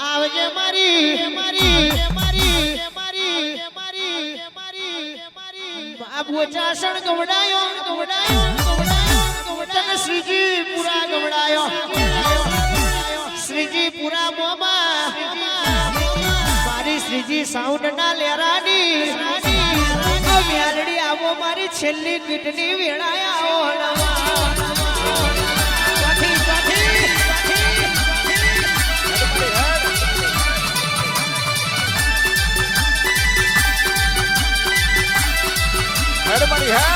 આવજે મારી મારી મારી મારી મારી મારી બાબુ ચાસણ ગવડાયો ગવડાયો ગવડાયો. ગવડાયો શ્રીજી પુરા ગવડાયો. શ્રીજી પુરા મોમા શ્રીજી સાઉન્ડ ના લેરાની. મ્યાલડી આવો મારી છેલ્લી કીટની વેળાયા Everybody, hey!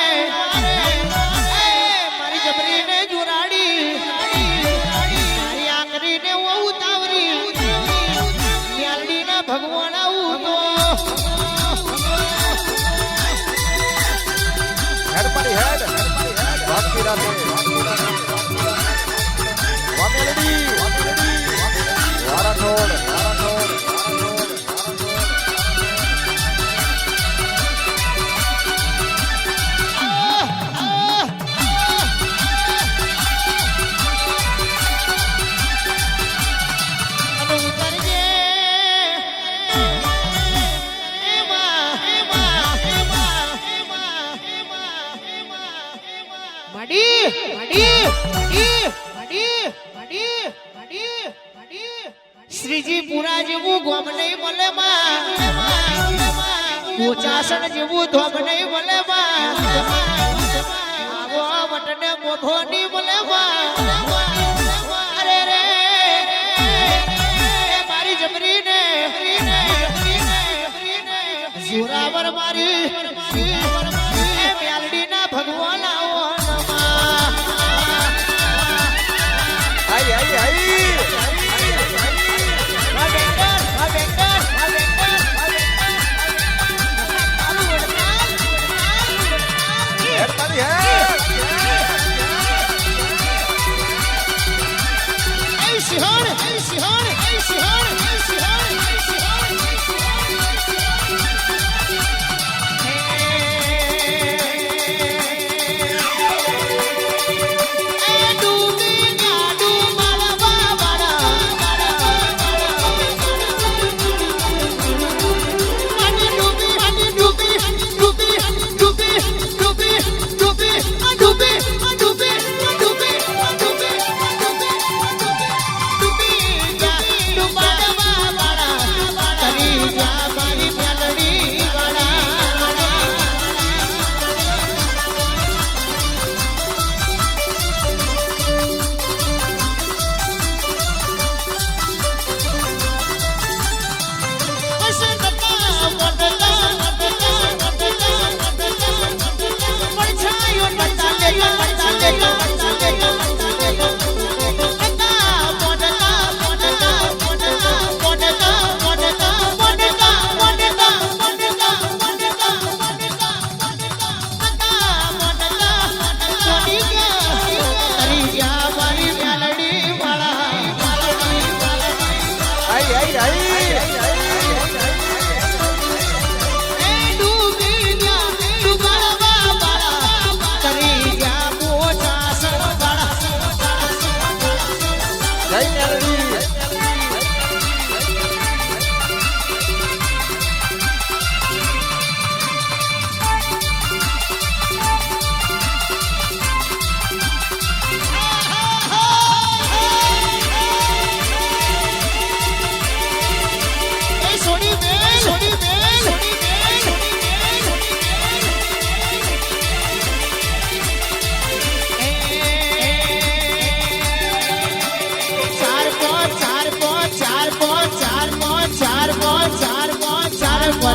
Gracias. શ્રીજી પુરા જેવું ગોમ નહીં મળે માં ઉચાસન જેવું ધોમ નહીં મળે માં આવો વટને મોભો નહીં મળે અરે રે મારી જમરી ને જોરાવર મારી મેલડી ના ભગવાન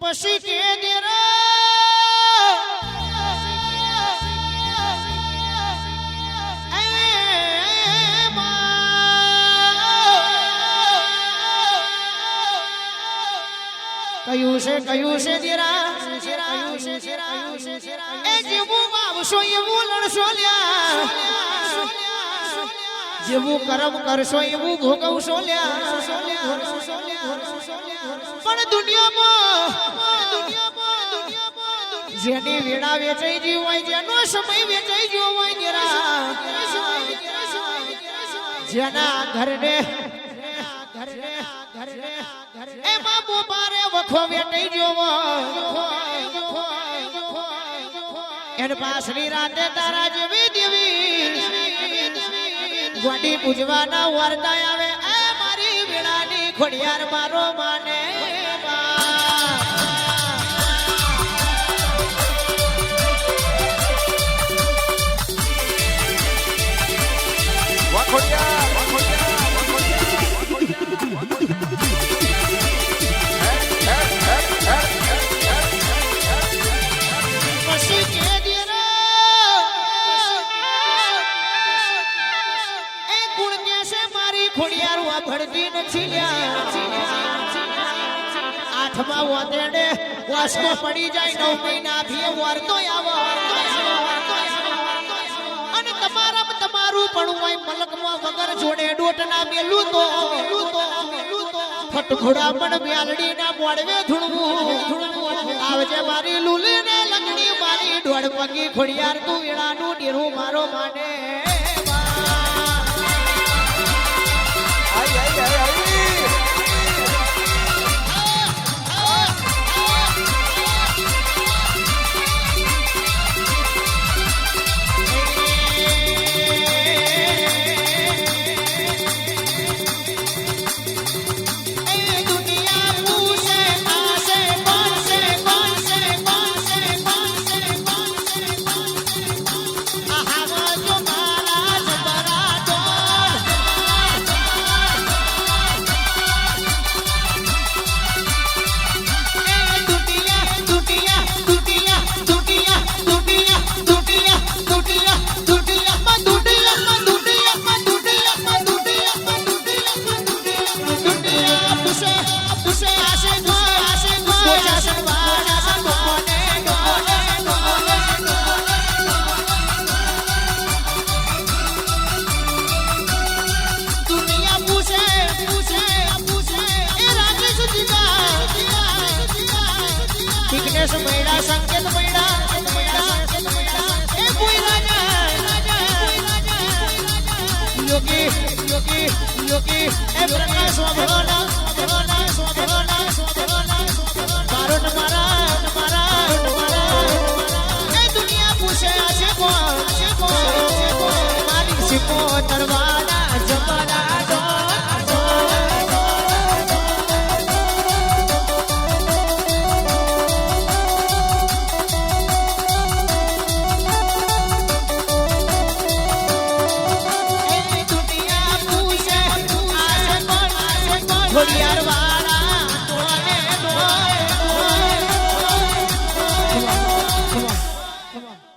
પછી કે કયું છે કયું છે દેરા છે જેવું કરમ કરશો, એવું ભોગવશો પણ દુનિયામાં જેની વેળા વેચાઈ ગયો હોય, જેનો સમય વેચાઈ ગયો હોય જરા જેના ઘરને એમાં બોપારે વખો વેટાઈ ગયો હોય. એને પાછલી રાતે તારા જેવી ગોડી પૂજવાના વરદાય આવે. એ મારી વેળાની ખોડિયાર મારો માને. વાસકો પડી જાય, નવ મહિના ભી વરતો આવો અને તમારા તમારું પણ હોય, મલકમાં વગર જોડે ડોટના મેલું તો ફટઘોડા પણ મ્યાલડી ના મોડવે ધૂણવું. આવજે મારી લુલી ને લગડી મારી દોડ પગી ખોડિયાર તું વેળાનું ડેરું મારો માને. મૈડા સંકેત મૈડા એ ભૂલા જાય યોગી યોગી યોગી. એ પ્રકાશ સ્વભાવના સ્વભાવના સ્વભાવના સ્વભાવના મારો મારા મારા એ દુનિયા પૂછે આ છે કોણ? છે કોણ? મારી છે કોણ તરવા